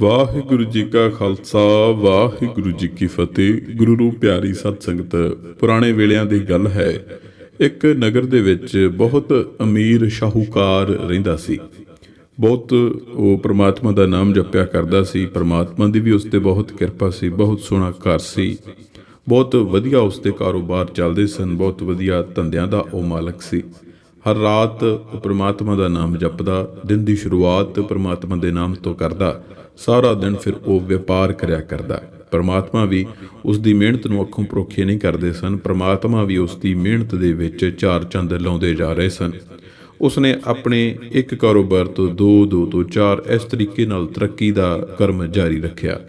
ਵਾਹਿਗੁਰੂ ਜੀ ਕਾ ਖਾਲਸਾ, ਵਾਹਿਗੁਰੂ ਜੀ ਕੀ ਫਤਿਹ। ਗੁਰੂ ਰੂਪ ਪਿਆਰੀ ਸਤ ਸੰਗਤ, ਪੁਰਾਣੇ ਵੇਲਿਆਂ ਦੀ ਗੱਲ ਹੈ, ਇੱਕ ਨਗਰ ਦੇ ਵਿੱਚ ਬਹੁਤ ਅਮੀਰ ਸ਼ਾਹੂਕਾਰ ਰਹਿੰਦਾ ਸੀ। ਬਹੁਤ ਉਹ ਪ੍ਰਮਾਤਮਾ ਦਾ ਨਾਮ ਜਪਿਆ ਕਰਦਾ ਸੀ, ਪ੍ਰਮਾਤਮਾ ਦੀ ਵੀ ਉਸ ਤੇ ਬਹੁਤ ਕਿਰਪਾ ਸੀ, ਬਹੁਤ ਸੋਹਣਾ ਘਰ ਸੀ। ਬਹੁਤ ਵਧੀਆ ਉਸ ਦੇ ਕਾਰੋਬਾਰ ਚੱਲਦੇ ਸਨ, ਬਹੁਤ ਵਧੀਆ ਧੰਦਿਆਂ ਦਾ ਉਹ ਮਾਲਕ ਸੀ। ਹਰ ਰਾਤ ਉਹ ਪ੍ਰਮਾਤਮਾ ਦਾ ਨਾਮ ਜਪਦਾ, ਦਿਨ ਦੀ ਸ਼ੁਰੂਆਤ ਪ੍ਰਮਾਤਮਾ ਦੇ ਨਾਮ ਤੋਂ ਕਰਦਾ। ਸਾਰਾ ਦਿਨ ਫਿਰ ਉਹ ਵਪਾਰ ਕਰਿਆ ਕਰਦਾ। ਪਰਮਾਤਮਾ ਵੀ ਉਸ ਦੀ ਮਿਹਨਤ ਨੂੰ ਅੱਖੋਂ ਪਰੋਖੇ ਨਹੀਂ ਕਰਦੇ ਸਨ। ਪਰਮਾਤਮਾ ਵੀ ਉਸ ਦੀ ਮਿਹਨਤ ਦੇ ਵਿੱਚ ਚਾਰ ਚੰਦ ਲਾਉਂਦੇ ਜਾ ਰਹੇ ਸਨ। ਉਸਨੇ ਆਪਣੇ ਇੱਕ ਕਾਰੋਬਾਰ ਤੋਂ ਦੋ ਦੋ ਤੋਂ ਚਾਰ ਇਸ ਤਰੀਕੇ ਨਾਲ ਤਰੱਕੀ ਦਾ ਕਰਮ ਜਾਰੀ ਰੱਖਿਆ।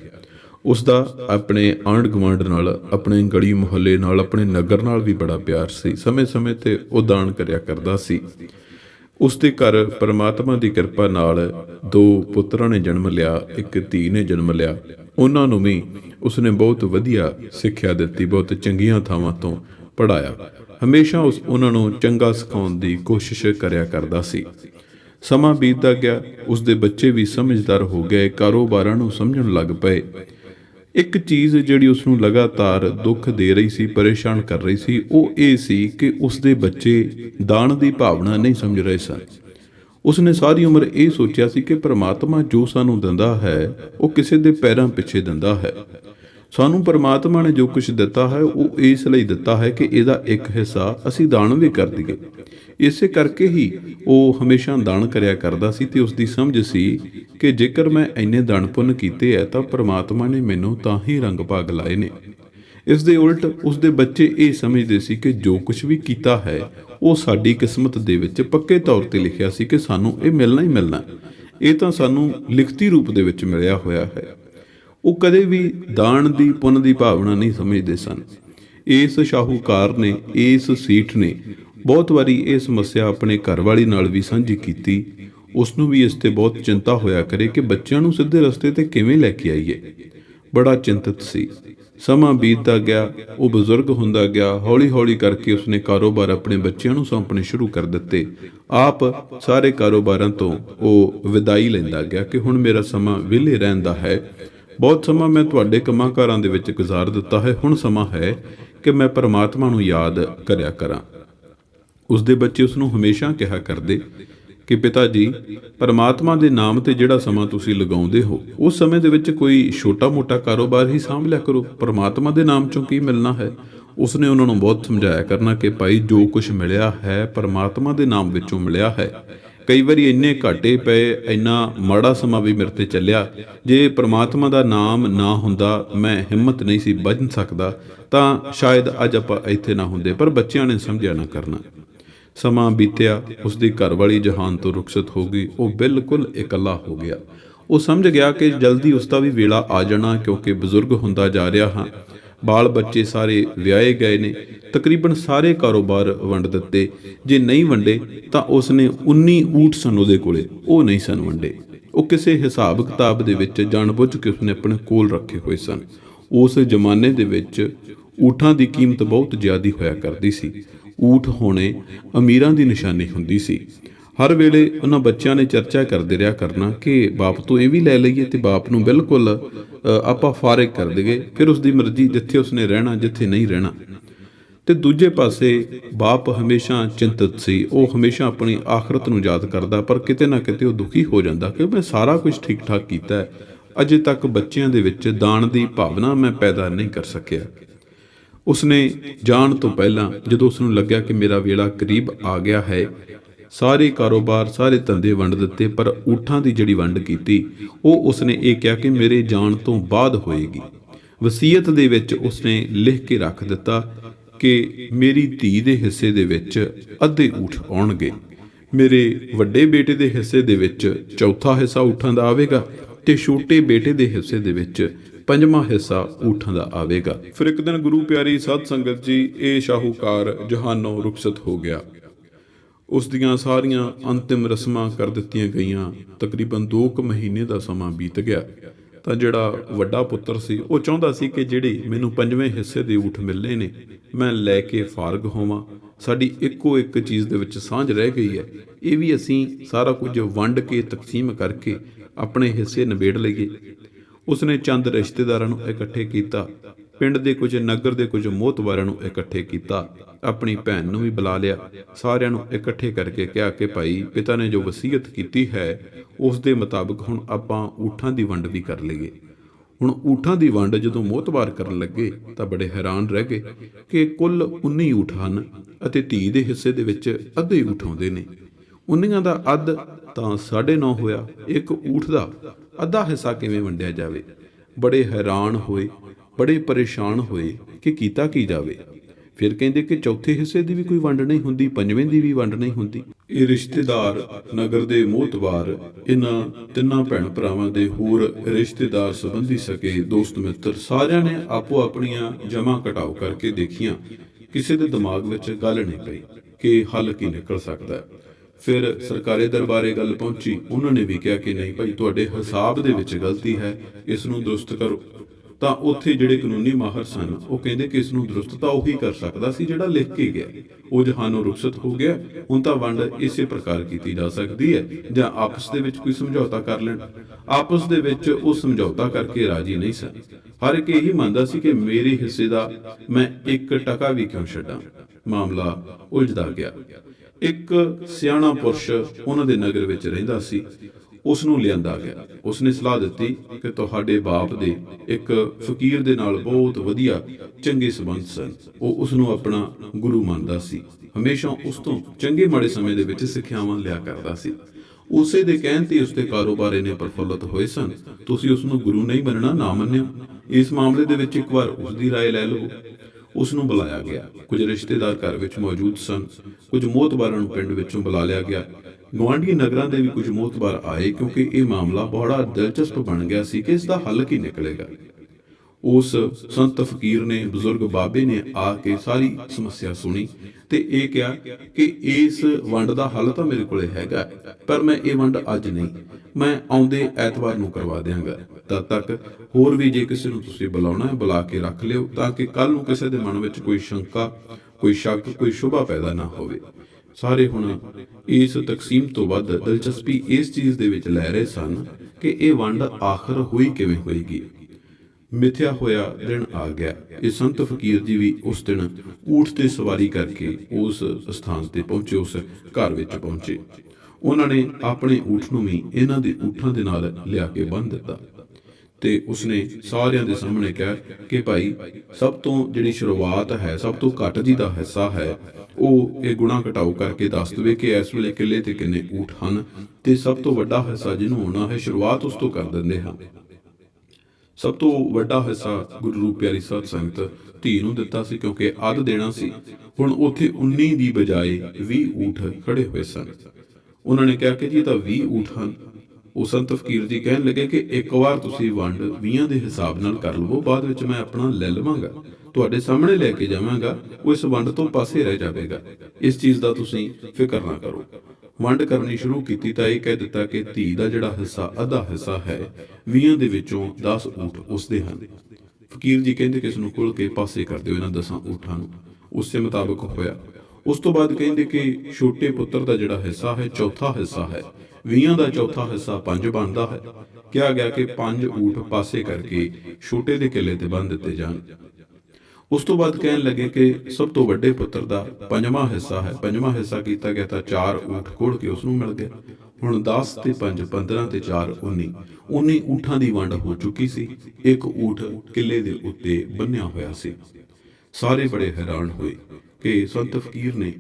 ਉਸ ਦਾ ਆਪਣੇ ਆਂਢ ਗੁਆਂਢ ਨਾਲ, ਆਪਣੇ ਗਲੀ ਮੁਹੱਲੇ ਨਾਲ, ਆਪਣੇ ਨਗਰ ਨਾਲ ਵੀ ਬੜਾ ਪਿਆਰ ਸੀ। ਸਮੇਂ-ਸਮੇਂ ਤੇ ਉਹ ਦਾਨ ਕਰਿਆ ਕਰਦਾ ਸੀ। ਉਸ ਦੇ ਘਰ ਪਰਮਾਤਮਾ ਦੀ ਕਿਰਪਾ ਨਾਲ ਦੋ ਪੁੱਤਰਾਂ ਨੇ ਜਨਮ ਲਿਆ, ਇੱਕ ਧੀ ਨੇ ਜਨਮ ਲਿਆ। ਉਹਨਾਂ ਨੂੰ ਵੀ ਉਸਨੇ ਬਹੁਤ ਵਧੀਆ ਸਿੱਖਿਆ ਦਿੱਤੀ, ਬਹੁਤ ਚੰਗੀਆਂ ਥਾਵਾਂ ਤੋਂ ਪੜਾਇਆ ਹਮੇਸ਼ਾ ਉਸ ਉਹਨਾਂ ਨੂੰ ਚੰਗਾ ਸਿਖਾਉਣ ਦੀ ਕੋਸ਼ਿਸ਼ ਕਰਿਆ ਕਰਦਾ ਸੀ। ਸਮਾਂ ਬੀਤਦਾ ਗਿਆ ਉਸ ਦੇ ਬੱਚੇ ਵੀ ਸਮਝਦਾਰ ਹੋ ਗਏ, ਕਾਰੋਬਾਰਾਂ ਨੂੰ ਸਮਝਣ ਲੱਗ ਪਏ। ਇੱਕ ਚੀਜ਼ ਜਿਹੜੀ ਉਸ ਨੂੰ ਲਗਾਤਾਰ ਦੁੱਖ ਦੇ ਰਹੀ ਸੀ, ਪਰੇਸ਼ਾਨ ਕਰ ਰਹੀ ਸੀ, ਉਹ ਇਹ ਸੀ ਕਿ ਉਸ ਦੇ ਬੱਚੇ ਦਾਨ ਦੀ ਭਾਵਨਾ ਨਹੀਂ ਸਮਝ ਰਹੇ ਸਨ। ਉਸਨੇ ਸਾਰੀ ਉਮਰ ਇਹ ਸੋਚਿਆ ਸੀ ਕਿ ਪ੍ਰਮਾਤਮਾ ਜੋ ਸਾਨੂੰ ਦਿੰਦਾ ਹੈ, ਉਹ ਕਿਸੇ ਦੇ ਪੈਰਾਂ ਪਿੱਛੇ ਦਿੰਦਾ ਹੈ। ਸਾਨੂੰ ਪਰਮਾਤਮਾ ਨੇ ਜੋ ਕੁਝ ਦਿੱਤਾ ਹੈ, ਉਹ ਇਸ ਲਈ ਦਿੱਤਾ ਹੈ ਕਿ ਇਹਦਾ ਇੱਕ ਹਿੱਸਾ ਅਸੀਂ ਦਾਨ ਵੀ ਕਰ ਦਈਏ। ਇਸੇ ਕਰਕੇ ਹੀ ਉਹ ਹਮੇਸ਼ਾ ਦਾਨ ਕਰਿਆ ਕਰਦਾ ਸੀ ਤੇ ਉਸ ਦੀ ਸਮਝ ਸੀ ਕਿ ਜੇਕਰ ਮੈਂ ਇੰਨੇ ਦਾਨ ਪੁੰਨ ਕੀਤੇ ਹੈ ਤਾਂ ਪਰਮਾਤਮਾ ਨੇ ਮੈਨੂੰ ਤਾਂ ਹੀ ਰੰਗ ਭਾਗ ਲਾਏ ਨੇ। ਇਸ ਦੇ ਉਲਟ ਉਸ ਦੇ ਬੱਚੇ ਇਹ ਸਮਝਦੇ ਸੀ ਕਿ ਜੋ ਕੁਝ ਵੀ ਕੀਤਾ ਹੈ, ਉਹ ਸਾਡੀ ਕਿਸਮਤ ਦੇ ਵਿੱਚ ਪੱਕੇ ਤੌਰ ਤੇ ਲਿਖਿਆ ਸੀ ਕਿ ਸਾਨੂੰ ਇਹ ਮਿਲਣਾ ਹੀ ਮਿਲਣਾ। ਇਹ ਤਾਂ ਸਾਨੂੰ ਲਿਖਤੀ ਰੂਪ ਦੇ ਵਿੱਚ ਮਿਲਿਆ ਹੋਇਆ ਹੈ। ਉਹ ਕਦੇ ਵੀ ਦਾਨ ਦੀ, ਪੁੰਨ ਦੀ ਭਾਵਨਾ ਨਹੀਂ ਸਮਝਦੇ ਸਨ। ਇਸ ਸ਼ਾਹੂਕਾਰ ਨੇ, ਇਸ ਸੀਠ ਨੇ ਬਹੁਤ ਵਾਰੀ ਇਹ ਸਮੱਸਿਆ ਆਪਣੇ ਘਰਵਾਲੀ ਨਾਲ ਵੀ ਸਾਂਝੀ ਕੀਤੀ। ਉਸ ਨੂੰ ਵੀ ਇਸ ਤੇ ਬਹੁਤ ਚਿੰਤਾ ਹੋਇਆ ਕਰੇ ਕਿ ਬੱਚਿਆਂ ਨੂੰ ਸਿੱਧੇ ਰਸਤੇ ਤੇ ਕਿਵੇਂ ਲੈ ਕੇ ਆਈਏ। ਬੜਾ ਚਿੰਤਤ ਸੀ। ਸਮਾਂ ਬੀਤਦਾ ਗਿਆ, ਉਹ ਬਜ਼ੁਰਗ ਹੁੰਦਾ ਗਿਆ, ਹੌਲੀ-ਹੌਲੀ ਕਰਕੇ ਉਸਨੇ ਕਾਰੋਬਾਰ ਆਪਣੇ ਬੱਚਿਆਂ ਨੂੰ ਸੌਂਪਣੇ ਸ਼ੁਰੂ ਕਰ ਦਿੱਤੇ। ਆਪ ਸਾਰੇ ਕਾਰੋਬਾਰਾਂ ਤੋਂ ਉਹ ਵਿਦਾਈ ਲੈਂਦਾ ਗਿਆ ਕਿ ਹੁਣ ਮੇਰਾ ਸਮਾਂ ਵਿਹਲੇ ਰਹਿਣ ਦਾ ਹੈ। ਬਹੁਤ ਸਮਾਂ ਮੈਂ ਤੁਹਾਡੇ ਕੰਮਾਂ ਕਾਰਾਂ ਦੇ ਵਿੱਚ ਗੁਜ਼ਾਰ ਦਿੱਤਾ ਹੈ। ਹੁਣ ਸਮਾਂ ਹੈ ਕਿ ਮੈਂ ਪਰਮਾਤਮਾ ਨੂੰ ਯਾਦ ਕਰਿਆ ਕਰਾਂ। ਉਸ ਦੇ ਬੱਚੇ ਉਸ ਨੂੰ ਹਮੇਸ਼ਾ ਕਿਹਾ ਕਰਦੇ ਕਿ, ਪਿਤਾ ਜੀ, ਪਰਮਾਤਮਾ ਦੇ ਨਾਮ ਤੇ ਜਿਹੜਾ ਸਮਾਂ ਤੁਸੀਂ ਲਗਾਉਂਦੇ ਹੋ, ਉਸ ਸਮੇਂ ਦੇ ਵਿੱਚ ਕੋਈ ਛੋਟਾ-ਮੋਟਾ ਕਾਰੋਬਾਰ ਹੀ ਸਾਂਭ ਲਿਆ ਕਰੋ। ਪਰਮਾਤਮਾ ਦੇ ਨਾਮ ਚੋਂ ਕੀ ਮਿਲਣਾ ਹੈ? ਉਸਨੇ ਉਹਨਾਂ ਨੂੰ ਬਹੁਤ ਸਮਝਾਇਆ ਕਰਨਾ ਕਿ, ਭਾਈ, ਜੋ ਕੁਝ ਮਿਲਿਆ ਹੈ, ਪਰਮਾਤਮਾ ਦੇ ਨਾਮ ਵਿੱਚੋਂ ਮਿਲਿਆ ਹੈ। ਕਈ ਵਾਰੀ ਇੰਨੇ ਘਾਟੇ ਪਏ, ਇੰਨਾ ਮਾੜਾ ਸਮਾਂ ਵੀ ਮੇਰੇ ਤੇ ਚੱਲਿਆ। ਜੇ ਪ੍ਰਮਾਤਮਾ ਦਾ ਨਾਮ ਨਾ ਹੁੰਦਾ, ਮੈਂ ਹਿੰਮਤ ਨਹੀਂ ਸੀ ਬਚ ਸਕਦਾ, ਤਾਂ ਸ਼ਾਇਦ ਅੱਜ ਆਪਾਂ ਇੱਥੇ ਨਾ ਹੁੰਦੇ, ਪਰ ਬੱਚਿਆਂ ਨੇ ਸਮਝਿਆ ਨਾ ਕਰਨਾ। ਸਮਾਂ ਬੀਤਿਆ ਉਸ ਦੀ ਘਰਵਾਲੀ ਜਹਾਨ ਤੋਂ ਰੁਖਸਤ ਹੋ ਗਈ, ਉਹ ਬਿਲਕੁਲ ਇਕੱਲਾ ਹੋ ਗਿਆ। ਉਹ ਸਮਝ ਗਿਆ ਕਿ ਜਲਦੀ ਉਸ ਦਾ ਵੀ ਵੇਲਾ ਆ ਜਾਣਾ, ਕਿਉਂਕਿ ਬਜ਼ੁਰਗ ਹੁੰਦਾ ਜਾ ਰਿਹਾ ਹਾਂ। ਬਾਲ ਬੱਚੇ ਸਾਰੇ ਵਿਆਹੇ ਗਏ ਨੇ, ਤਕਰੀਬਨ ਸਾਰੇ ਕਾਰੋਬਾਰ ਵੰਡ ਦਿੱਤੇ। ਜੇ ਨਹੀਂ ਵੰਡੇ, ਤਾਂ ਉਸਨੇ 19 ਊਠ ਸਨ ਉਹਦੇ ਕੋਲੇ, ਉਹ ਨਹੀਂ ਸਨ ਵੰਡੇ। ਉਹ ਕਿਸੇ ਹਿਸਾਬ ਕਿਤਾਬ ਦੇ ਵਿੱਚ ਜਾਣਬੁੱਝ ਕੇ ਉਸਨੇ ਆਪਣੇ ਕੋਲ ਰੱਖੇ ਹੋਏ ਸਨ। ਉਸ ਜ਼ਮਾਨੇ ਦੇ ਵਿੱਚ ਊਠਾਂ ਦੀ ਕੀਮਤ ਬਹੁਤ ਜ਼ਿਆਦੀ ਹੋਇਆ ਕਰਦੀ ਸੀ। ਊਠ ਹੋਣੇ ਅਮੀਰਾਂ ਦੀ ਨਿਸ਼ਾਨੀ ਹੁੰਦੀ ਸੀ। ਹਰ ਵੇਲੇ ਉਹਨਾਂ ਬੱਚਿਆਂ ਨੇ ਚਰਚਾ ਕਰਦੇ ਰਿਹਾ ਕਰਨਾ ਕਿ ਬਾਪ ਤੋਂ ਇਹ ਵੀ ਲੈ ਲਈਏ ਤੇ ਬਾਪ ਨੂੰ ਬਿਲਕੁਲ ਆਪਾਂ ਫਾਰਗ ਕਰ ਦਈਏ, ਫਿਰ ਉਸ ਦੀ ਮਰਜ਼ੀ ਜਿੱਥੇ ਉਸਨੇ ਰਹਿਣਾ, ਜਿੱਥੇ ਨਹੀਂ ਰਹਿਣਾ। ਤੇ ਦੂਜੇ ਪਾਸੇ ਬਾਪ ਹਮੇਸ਼ਾ ਚਿੰਤਤ ਸੀ, ਉਹ ਹਮੇਸ਼ਾ ਆਪਣੀ ਆਖਰਤ ਨੂੰ ਯਾਦ ਕਰਦਾ, ਪਰ ਕਿਤੇ ਨਾ ਕਿਤੇ ਉਹ ਦੁਖੀ ਹੋ ਜਾਂਦਾ ਕਿ ਮੈਂ ਸਾਰਾ ਕੁਝ ਠੀਕ ਠਾਕ ਕੀਤਾ ਹੈ, ਅਜੇ ਤੱਕ ਬੱਚਿਆਂ ਦੇ ਵਿੱਚ ਦਾਨ ਦੀ ਭਾਵਨਾ ਮੈਂ ਪੈਦਾ ਨਹੀਂ ਕਰ ਸਕਿਆ। ਉਸਨੇ ਜਾਣ ਤੋਂ ਪਹਿਲਾਂ ਜਦੋਂ ਉਸ ਨੂੰ ਲੱਗਿਆ ਕਿ ਮੇਰਾ ਵੇਲਾ ਕਰੀਬ ਆ ਗਿਆ ਹੈ ਸਾਰੇ ਕਾਰੋਬਾਰ ਸਾਰੇ ਧੰਦੇ ਵੰਡ ਦਿੱਤੇ, ਪਰ ਊਠਾਂ ਦੀ ਜਿਹੜੀ ਵੰਡ ਕੀਤੀ, ਉਹ ਉਸਨੇ ਇਹ ਕਿਹਾ ਕਿ ਮੇਰੇ ਜਾਣ ਤੋਂ ਬਾਅਦ ਹੋਏਗੀ। ਵਸੀਅਤ ਦੇ ਵਿੱਚ ਉਸਨੇ ਲਿਖ ਕੇ ਰੱਖ ਦਿੱਤਾ ਕਿ ਮੇਰੀ ਧੀ ਦੇ ਹਿੱਸੇ ਦੇ ਵਿੱਚ ਅੱਧੇ ਊਠ ਆਉਣਗੇ। ਮੇਰੇ ਵੱਡੇ ਬੇਟੇ ਦੇ ਹਿੱਸੇ ਦੇ ਵਿੱਚ ਚੌਥਾ ਹਿੱਸਾ ਊਠਾਂ ਦਾ ਆਵੇਗਾ ਤੇ ਛੋਟੇ ਬੇਟੇ ਦੇ ਹਿੱਸੇ ਦੇ ਵਿੱਚ ਪੰਜਵਾਂ ਹਿੱਸਾ ਊਠਾਂ ਦਾ ਆਵੇਗਾ। ਫਿਰ ਇੱਕ ਦਿਨ ਗੁਰੂ ਪਿਆਰੀ ਸਾਧ ਸੰਗਤ ਜੀ, ਇਹ ਸ਼ਾਹੂਕਾਰ ਜਹਾਨੋਂ ਰੁਖਸਤ ਹੋ ਗਿਆ। ਉਸ ਦੀਆਂ ਸਾਰੀਆਂ ਅੰਤਿਮ ਰਸਮਾਂ ਕਰ ਦਿੱਤੀਆਂ ਗਈਆਂ। ਤਕਰੀਬਨ 2 ਕੁ ਮਹੀਨੇ ਦਾ ਸਮਾਂ ਬੀਤ ਗਿਆ। ਤਾਂ ਜਿਹੜਾ ਵੱਡਾ ਪੁੱਤਰ ਸੀ, ਉਹ ਚਾਹੁੰਦਾ ਸੀ ਕਿ ਜਿਹੜੇ ਮੈਨੂੰ ਪੰਜਵੇਂ ਹਿੱਸੇ ਦੇ ਊਠ ਮਿਲਨੇ ਨੇ, ਮੈਂ ਲੈ ਕੇ ਫਾਰਗ ਹੋਵਾਂ। ਸਾਡੀ ਇੱਕੋ ਇੱਕ ਚੀਜ਼ ਦੇ ਵਿੱਚ ਸਾਂਝ ਰਹਿ ਗਈ ਹੈ। ਇਹ ਵੀ ਅਸੀਂ ਸਾਰਾ ਕੁਝ ਵੰਡ ਕੇ ਤਕਸੀਮ ਕਰਕੇ ਆਪਣੇ ਹਿੱਸੇ ਨਿਬੇੜ ਲਈਏ। ਉਸਨੇ ਚੰਦ ਰਿਸ਼ਤੇਦਾਰਾਂ ਨੂੰ ਇਕੱਠੇ ਕੀਤਾ। ਪਿੰਡ ਦੇ ਕੁਝ, ਨਗਰ ਦੇ ਕੁਝ ਮੋਹਤਵਾਰਾਂ ਨੂੰ ਇਕੱਠੇ ਕੀਤਾ। ਆਪਣੀ ਭੈਣ ਨੂੰ ਵੀ ਬੁਲਾ ਲਿਆ। ਸਾਰਿਆਂ ਨੂੰ ਇਕੱਠੇ ਕਰਕੇ ਕਿਹਾ ਕਿ ਭਾਈ, ਪਿਤਾ ਨੇ ਜੋ ਵਸੀਅਤ ਕੀਤੀ ਹੈ, ਉਸ ਦੇ ਮੁਤਾਬਕ ਹੁਣ ਆਪਾਂ ਊਠਾਂ ਦੀ ਵੰਡ ਵੀ ਕਰ ਲਈਏ। ਹੁਣ ਊਠਾਂ ਦੀ ਵੰਡ ਜਦੋਂ ਮੋਹਤਬਾਰ ਕਰਨ ਲੱਗੇ ਤਾਂ ਬੜੇ ਹੈਰਾਨ ਰਹਿ ਗਏ ਕਿ ਕੁੱਲ 19 ਊਠ ਹਨ ਅਤੇ ਧੀ ਦੇ ਹਿੱਸੇ ਦੇ ਵਿੱਚ ਅੱਧੇ ਊਠ ਆਉਂਦੇ ਨੇ। ਉਨੀਆਂ ਦਾ ਅੱਧ ਤਾਂ 9.5 ਹੋਇਆ, ਇੱਕ ਊਠ ਦਾ ਅੱਧਾ ਹਿੱਸਾ ਕਿਵੇਂ ਵੰਡਿਆ ਜਾਵੇ? ਬੜੇ ਹੈਰਾਨ ਹੋਏ ਬੜੇ ਪਰੇਸ਼ਾਨ ਹੋਏ ਕਿ ਕੀਤਾ ਕੀ ਜਾਵੇ। ਫਿਰ ਕਹਿੰਦੇ ਕਿ ਚੌਥੇ ਹਿੱਸੇ ਦੀ ਵੀ ਕੋਈ ਵੰਡ ਨਹੀਂ ਹੁੰਦੀ, ਪੰਜਵੇਂ ਦੀ ਵੀ ਵੰਡ ਨਹੀਂ ਹੁੰਦੀ। ਇਹ ਰਿਸ਼ਤੇਦਾਰ ਨਗਰ ਦੇ ਮੋਹਤਵਾਰ ਇਹਨਾਂ ਤਿੰਨਾਂ ਭੈਣ ਭਰਾਵਾਂ ਦੇ ਹੋਰ ਰਿਸ਼ਤੇਦਾਰ ਸੰਬੰਧੀ ਸਕੇ ਦੋਸਤ ਮਿੱਤਰ ਸਾਰਿਆਂ ਨੇ ਆਪੋ ਆਪਣੀਆਂ ਜਮਾ ਘਟਾਓ ਕਰਕੇ ਦੇਖੀਆਂ। ਕਿਸੇ ਦੇ ਦਿਮਾਗ ਵਿੱਚ ਗੱਲ ਨਹੀਂ ਪਈ ਕਿ ਹੱਲ ਕੀ ਨਿਕਲ ਸਕਦਾ। ਹੈ ਫਿਰ ਸਰਕਾਰੀ ਦਰਬਾਰੇ ਗੱਲ ਪਹੁੰਚੀ। ਉਹਨਾਂ ਨੇ ਵੀ ਕਿਹਾ ਕਿ ਨਹੀਂ ਭਾਈ, ਤੁਹਾਡੇ ਹਿਸਾਬ ਦੇ ਵਿੱਚ ਗਲਤੀ ਹੈ। ਇਸ ਨੂੰ ਦਰੁਸਤ ਕਰੋ। ਤਾਂ ਉੱਥੇ ਜਿਹੜੇ ਕਾਨੂੰਨੀ ਮਾਹਰ ਸਨ, ਉਹ ਕਹਿੰਦੇ ਕਿ ਇਸ ਨੂੰ ਦਰੁਸਤ ਤਾਂ ਉਹੀ ਕਰ ਸਕਦਾ ਸੀ ਜਿਹੜਾ ਲਿਖ ਕੇ ਗਿਆ। ਉਹ ਜਹਾਨੋਂ ਰੁਖਸਤ ਹੋ ਗਿਆ। ਹੁਣ ਤਾਂ ਵੰਡ ਇਸੇ ਪ੍ਰਕਾਰ ਕੀਤੀ ਜਾ ਸਕਦੀ ਹੈ, ਜਾਂ ਆਪਸ ਦੇ ਵਿੱਚ ਕੋਈ ਸਮਝੌਤਾ ਕਰ ਲੈਣ। ਆਪਸ ਦੇ ਵਿੱਚ ਉਹ ਸਮਝੌਤਾ ਕਰਕੇ ਰਾਜੀ ਨਹੀਂ ਸਨ। ਹਰ ਇੱਕ ਇਹੀ ਮੰਨਦਾ ਸੀ ਕਿ ਮੇਰੇ ਹਿੱਸੇ ਦਾ ਮੈਂ ਇੱਕ ਟਕਾ ਵੀ ਕਿਉਂ ਛੱਡਾਂ? ਮਾਮਲਾ ਉਲਝਦਾ ਗਿਆ। ਇੱਕ ਸਿਆਣਾ ਪੁਰਸ਼ ਉਹਨਾਂ ਦੇ ਨਗਰ ਵਿੱਚ ਰਹਿੰਦਾ ਸੀ। ਉਸ ਨੂੰ ਲਿਆਂਦਾ ਗਿਆ ਉਸ ਨੇ ਸਲਾਹ ਦਿੱਤੀ ਕਿ ਤੁਹਾਡੇ ਬਾਪ ਦੇ ਇੱਕ ਫਕੀਰ ਦੇ ਨਾਲ ਬਹੁਤ ਵਧੀਆ ਚੰਗੇ ਸਬੰਧ ਸਨ ਉਹ ਉਸ ਨੂੰ ਆਪਣਾ ਗੁਰੂ ਮੰਨਦਾ ਸੀ ਹਮੇਸ਼ਾ ਉਸ ਤੋਂ ਚੰਗੇ ਮਾੜੇ ਸਮੇਂ ਦੇ ਵਿੱਚ ਸਿੱਖਿਆਵਾਂ ਲਿਆ ਕਰਦਾ ਸੀ ਉਸੇ ਦੇ ਕਹਿਣ ਤੇ ਉਸ ਦੇ ਕਾਰੋਬਾਰ ਇਹਨੇ ਪ੍ਰਫੁੱਲਤ ਹੋਏ ਸਨ ਤੁਸੀਂ ਉਸ ਨੂੰ ਗੁਰੂ ਨਹੀਂ ਮੰਨਣਾ ਨਾ ਮੰਨਿਓ ਇਸ ਮਾਮਲੇ ਦੇ ਵਿੱਚ ਇੱਕ ਵਾਰ ਉਸ ਦੀ رائے ਲੈ ਲਵੋ ਉਸ ਨੂੰ ਬੁਲਾਇਆ ਗਿਆ ਕੁਝ ਰਿਸ਼ਤੇਦਾਰ ਘਰ ਵਿੱਚ ਮੌਜੂਦ ਸਨ ਕੁਝ ਮੋਤਬਾਰਾਂ ਨੂੰ ਪਿੰਡ ਵਿੱਚੋਂ ਬੁਲਾ ਲਿਆ ਗਿਆ ਗਵਾਂਢੀ ਨਗਰਾਂ ਦੇ ਵੀ ਕੁਝ ਮੋਤਬਾਰ ਆਏ ਕਿਉਂਕਿ ਇਹ ਮਾਮਲਾ ਬੜਾ ਦਿਲਚਸਪ ਬਣ ਗਿਆ ਸੀ ਕਿ ਇਸ ਦਾ ਹੱਲ ਕੀ ਨਿਕਲੇਗਾ। ਉਸ ਸੰਤ ਫਕੀਰ ਨੇ, ਬਜ਼ੁਰਗ ਬਾਬੇ ਨੇ ਆ ਕੇ ਸਾਰੀ ਸਮੱਸਿਆ ਸੁਣੀ ਤੇ ਇਹ ਕਿਹਾ ਕਿ ਇਸ ਵੰਡ ਦਾ ਹੱਲ ਤਾਂ ਮੇਰੇ ਕੋਲੇ ਹੈਗਾ, ਪਰ ਮੈਂ ਇਹ ਵੰਡ ਅੱਜ ਨਹੀਂ। ਮੈਂ ਆਉਂਦੇ ਐਤਵਾਰ ਨੂੰ ਕਰਵਾ ਦਿਆਂਗਾ। ਤਦ ਤੱਕ ਹੋਰ ਵੀ ਜੇ ਕਿਸੇ ਨੂੰ ਤੁਸੀਂ ਬੁਲਾਉਣਾ ਹੈ, ਬੁਲਾ ਕੇ ਰੱਖ ਲਿਓ ਤਾਂ ਕਿ ਕੱਲ ਨੂੰ ਕਿਸੇ ਦੇ ਮਨ ਵਿੱਚ ਕੋਈ ਸ਼ੰਕਾ, ਕੋਈ ਸ਼ੱਕ, ਕੋਈ ਸ਼ੁਭਾ ਪੈਦਾ ਨਾ ਹੋਵੇ। ਸਾਰੇ ਹੁਣ ਇਸ ਤਕਸੀਮ ਤੋਂ ਵੱਧ ਦਿਲਚਸਪੀ ਇਸ ਚੀਜ਼ ਦੇ ਵਿੱਚ ਲੈ ਰਹੇ ਸਨ ਕਿ ਇਹ ਵੰਡ ਆਖਰ ਹੋਈ ਕਿਵੇਂ ਹੋਏਗੀ। ਮਿਥਿਆ ਹੋਇਆ ਦਿਨ ਆ ਗਿਆ। ਇਹ ਸੰਤ ਫਕੀਰ ਜੀ ਵੀ ਉਸ ਦਿਨ ਊਠ ਤੇ ਸਵਾਰੀ ਕਰਕੇ ਉਸ ਸਥਾਨ ਤੇ ਪਹੁੰਚੇ, ਉਸ ਘਰ ਵਿੱਚ ਪਹੁੰਚੇ। ਉਹਨਾਂ ਨੇ ਆਪਣੇ ਊਠ ਨੂੰ ਵੀ ਇਹਨਾਂ ਦੇ ਊਠਾਂ ਦੇ ਨਾਲ ਲਿਆ ਕੇ ਬੰਨ੍ਹ ਦਿੱਤਾ। ਤੇ ਉਸਨੇ ਸਾਰਿਆਂ ਦੇ ਸਾਹਮਣੇ ਕਿਹਾ ਕਿ ਭਾਈ, ਸਭ ਤੋਂ ਜਿਹੜੀ ਸ਼ੁਰੂਆਤ ਹੈ, ਸਭ ਤੋਂ ਘੱਟ ਜੀ ਦਾ ਹਿੱਸਾ ਹੈ, ਉਹ ਇਹ ਗੁਣਾ ਘਟਾਓ ਕਰਕੇ ਦੱਸ ਦਵੇ ਕਿ ਇਸ ਵੇਲੇ ਕਿੱਲੇ ਤੇ ਕਿੰਨੇ ਊਠ ਹਨ ਤੇ ਸਭ ਤੋਂ ਵੱਡਾ ਹਿੱਸਾ ਜਿਹਨੂੰ ਹੋਣਾ ਹੈ, ਸ਼ੁਰੂਆਤ ਉਸ ਤੋਂ ਕਰ ਦਿੰਦੇ ਹਾਂ। ਸਭ ਤੋਂ ਵੱਡਾ ਹਿੱਸਾ ਗੁਰੂ ਰੂਪ ਪਿਆਰੀ ਸਾਧ ਸੰਗਤ ਧੀ ਨੂੰ ਦਿੱਤਾ ਸੀ ਕਿਉਂਕਿ ਅੱਧ ਦੇਣਾ ਸੀ। ਹੁਣ ਉੱਥੇ 19 ਦੀ ਬਜਾਏ 20 ਊਠ ਖੜੇ ਹੋਏ ਸਨ। ਉਹਨਾਂ ਨੇ ਕਿਹਾ ਕਿ ਜੀ ਇਹ ਤਾਂ 20 ਊਠ ਹਨ ਉਹ ਸੰਤ ਫਕੀਰ ਜੀ ਕਹਿਣ ਲੱਗੇ ਕਿ ਇੱਕ ਵਾਰ ਤੁਸੀਂ ਵੰਡ 20 ਦੇ ਹਿਸਾਬ ਨਾਲ ਕਰ ਲਵੋ, ਬਾਅਦ ਵਿੱਚ ਮੈਂ ਆਪਣਾ ਲੈ ਲਵਾਂਗਾ, ਤੁਹਾਡੇ ਸਾਹਮਣੇ ਲੈ ਕੇ ਜਾਵਾਂਗਾ, ਉਹ ਇਸ ਵੰਡ ਤੋਂ ਪਾਸੇ ਰਹਿ ਜਾਵੇਗਾ। ਇਸ ਚੀਜ਼ ਦਾ ਤੁਸੀਂ ਫਿਕਰ ਨਾ ਕਰੋ। ਵੰਡ ਕਰਨੀ ਸ਼ੁਰੂ ਕੀਤੀ ਤਾਂ ਇਹ ਕਹਿ ਦਿੱਤਾ ਕਿ ਧੀ ਦਾ ਜਿਹੜਾ ਹਿੱਸਾ, ਅੱਧਾ ਹਿੱਸਾ ਹੈ 20 ਦੇ ਵਿੱਚੋਂ 10 ਊਠ ਉਸਦੇ ਹਨ। ਫਕੀਰ ਜੀ ਕਹਿੰਦੇ ਕਿ ਇਸ ਨੂੰ ਖੋਲ ਕੇ ਪਾਸੇ ਕਰ ਦਿਓ ਇਹਨਾਂ 10 ਊਠਾਂ ਨੂੰ। ਉਸੇ ਮੁਤਾਬਕ ਹੋਇਆ। ਉਸ ਤੋਂ ਬਾਅਦ ਕਹਿੰਦੇ ਕਿ ਛੋਟੇ ਪੁੱਤਰ ਦਾ ਜਿਹੜਾ ਹਿੱਸਾ ਹੈ, ਚੌਥਾ ਹਿੱਸਾ ਹੈ। 20 ਦਾ ਚੌਥਾ ਹਿੱਸਾ ਪੰਜ ਬਣਦਾ ਹੈ। ਕਿਹਾ ਗਿਆ ਕਿ ਪੰਜ ਊਠ ਪਾਸੇ ਕਰਕੇ ਛੋਟੇ ਦੇ ਕਿਲੇ ਤੇ ਬੰਨ ਦਿੱਤੇ ਜਾਣ। ਉਸ ਤੋਂ ਬਾਅਦ ਕਹਿਣ ਲੱਗੇ ਕਿ ਸਭ ਤੋਂ ਵੱਡੇ ਪੁੱਤਰ ਦਾ ਪੰਜਵਾਂ ਹਿੱਸਾ ਹੈ। ਪੰਜਵਾਂ ਹਿੱਸਾ ਕੀਤਾ ਗਿਆ ਤਾਂ ਚਾਰ ਊਠ ਕੋੜ ਕੇ ਉਸ ਨੂੰ ਮਿਲ ਗਿਆ। ਹੁਣ 10 ਤੇ 5 15 ਤੇ 4 19 19 ਊਠਾਂ ਦੀ ਵੰਡ ਹੋ ਚੁੱਕੀ ਸੀ। ਇੱਕ ਊਠ ਕਿਲੇ ਦੇ ਉੱਤੇ ਬੰਨਿਆ ਹੋਇਆ ਸੀ। ਸਾਰੇ ਬੜੇ ਹੈਰਾਨ ਹੋਏ ਕਿ ਸੰਤ ਫਕੀਰ ਨੇ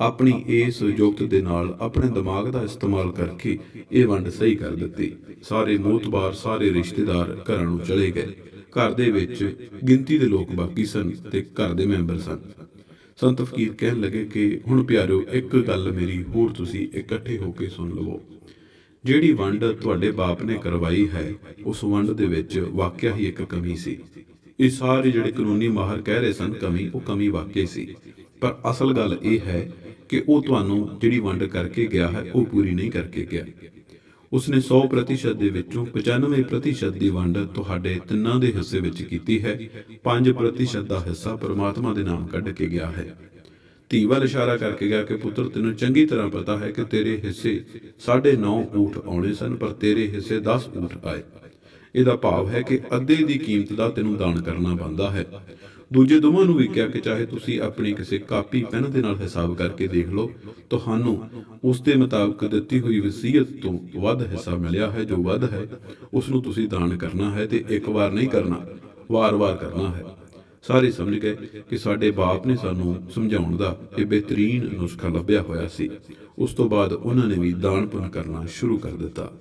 ਆਪਣੀ ਇਸ ਯੁਕਤ ਦੇ ਨਾਲ ਆਪਣੇ ਦਿਮਾਗ ਦਾ ਇਸਤੇਮਾਲ ਕਰਕੇ ਇਹ ਵੰਡ ਸਹੀ ਕਰ ਦਿੱਤੀ। ਸਾਰੇ ਮੋਤਬਾਰ, ਸਾਰੇ ਰਿਸ਼ਤੇਦਾਰ ਘਰਾਂ ਨੂੰ ਚਲੇ ਗਏ। ਘਰ ਦੇ ਵਿੱਚ ਗਿਣਤੀ ਦੇ ਲੋਕ ਬਾਕੀ ਸਨ ਤੇ ਘਰ ਦੇ ਮੈਂਬਰ ਸਨ। ਸੰਤ ਫਕੀਰ ਕਹਿਣ ਲੱਗੇ ਕਿ, ਹੁਣ ਪਿਆਰਿਓ, ਇੱਕ ਗੱਲ ਮੇਰੀ ਹੋਰ ਤੁਸੀਂ ਇਕੱਠੇ ਹੋ ਕੇ ਸੁਣ ਲਵੋ। ਜਿਹੜੀ ਵੰਡ ਤੁਹਾਡੇ ਬਾਪ ਨੇ ਕਰਵਾਈ ਹੈ, ਉਸ ਵੰਡ ਦੇ ਵਿੱਚ ਵਾਕਿਆ ਹੀ ਇੱਕ ਕਮੀ ਸੀ। ਇਹ ਸਾਰੇ ਜਿਹੜੇ ਕਾਨੂੰਨੀ ਮਾਹਰ ਕਹਿ ਰਹੇ ਸਨ, ਕਮੀ, ਉਹ ਕਮੀ ਵਾਕਿਆ ਸੀ। ਪਰ ਅਸਲ ਗੱਲ ਇਹ ਹੈ ਕਿ ਉਹ ਤੁਹਾਨੂੰ ਜਿਹੜੀ ਵੰਡ ਕਰਕੇ ਗਿਆ ਹੈ, ਉਹ ਪੂਰੀ ਨਹੀਂ ਕਰਕੇ ਗਿਆ। ਉਸਨੇ 100% ਦੇ ਵਿੱਚੋਂ 95% ਦੀ ਵੰਡ ਤੁਹਾਡੇ ਤਿੰਨਾਂ ਦੇ ਹਿੱਸੇ ਵਿੱਚ ਕੀਤੀ ਹੈ। 5% ਦਾ ਹਿੱਸਾ ਪ੍ਰਮਾਤਮਾ ਦੇ ਨਾਮ ਕੱਢ ਕੇ ਗਿਆ ਹੈ। ਧੀ ਵੱਲ ਇਸ਼ਾਰਾ ਕਰਕੇ ਗਿਆ ਕਿ ਪੁੱਤਰ, ਤੈਨੂੰ ਚੰਗੀ ਤਰ੍ਹਾਂ ਪਤਾ ਹੈ ਕਿ ਤੇਰੇ ਹਿੱਸੇ 9.5 ਊਠ ਆਉਣੇ ਸਨ, ਪਰ ਤੇਰੇ ਹਿੱਸੇ 10 ਊਠ ਆਏ। ਇਹਦਾ ਭਾਵ ਹੈ ਕਿ ਅੱਧੇ ਦੀ ਕੀਮਤ ਦਾ ਤੈਨੂੰ ਦਾਨ ਕਰਨਾ ਬਣਦਾ ਹੈ। ਦੂਜੇ ਦੋਵਾਂ ਨੂੰ ਵੀ ਕਿਹਾ ਕਿ ਚਾਹੇ ਤੁਸੀਂ ਆਪਣੀ ਕਿਸੇ ਕਾਪੀ, ਪੈਨ ਦੇ ਨਾਲ ਹਿਸਾਬ ਕਰਕੇ ਦੇਖ ਲਓ, ਤੁਹਾਨੂੰ ਉਸ ਦੇ ਮੁਤਾਬਕ ਦਿੱਤੀ ਹੋਈ ਵਸੀਅਤ ਤੋਂ ਵੱਧ ਹਿੱਸਾ ਮਿਲਿਆ ਹੈ, ਜੋ ਵੱਧ ਹੈ, ਉਸ ਨੂੰ ਤੁਸੀਂ ਦਾਨ ਕਰਨਾ ਹੈ ਤੇ ਇੱਕ ਵਾਰ ਨਹੀਂ ਕਰਨਾ ਵਾਰ-ਵਾਰ ਕਰਨਾ ਹੈ। ਸਾਰੇ ਸਮਝ ਗਏ ਕਿ ਸਾਡੇ ਬਾਪ ਨੇ ਸਾਨੂੰ ਸਮਝਾਉਣ ਦਾ ਇਹ ਬਿਹਤਰੀਨ ਨੁਸਖਾ ਲੱਭਿਆ ਹੋਇਆ ਸੀ। ਉਸ ਤੋਂ ਬਾਅਦ ਉਹਨਾਂ ਨੇ ਵੀ ਦਾਨ ਪੁੰਨ ਕਰਨਾ ਸ਼ੁਰੂ ਕਰ ਦਿੱਤਾ।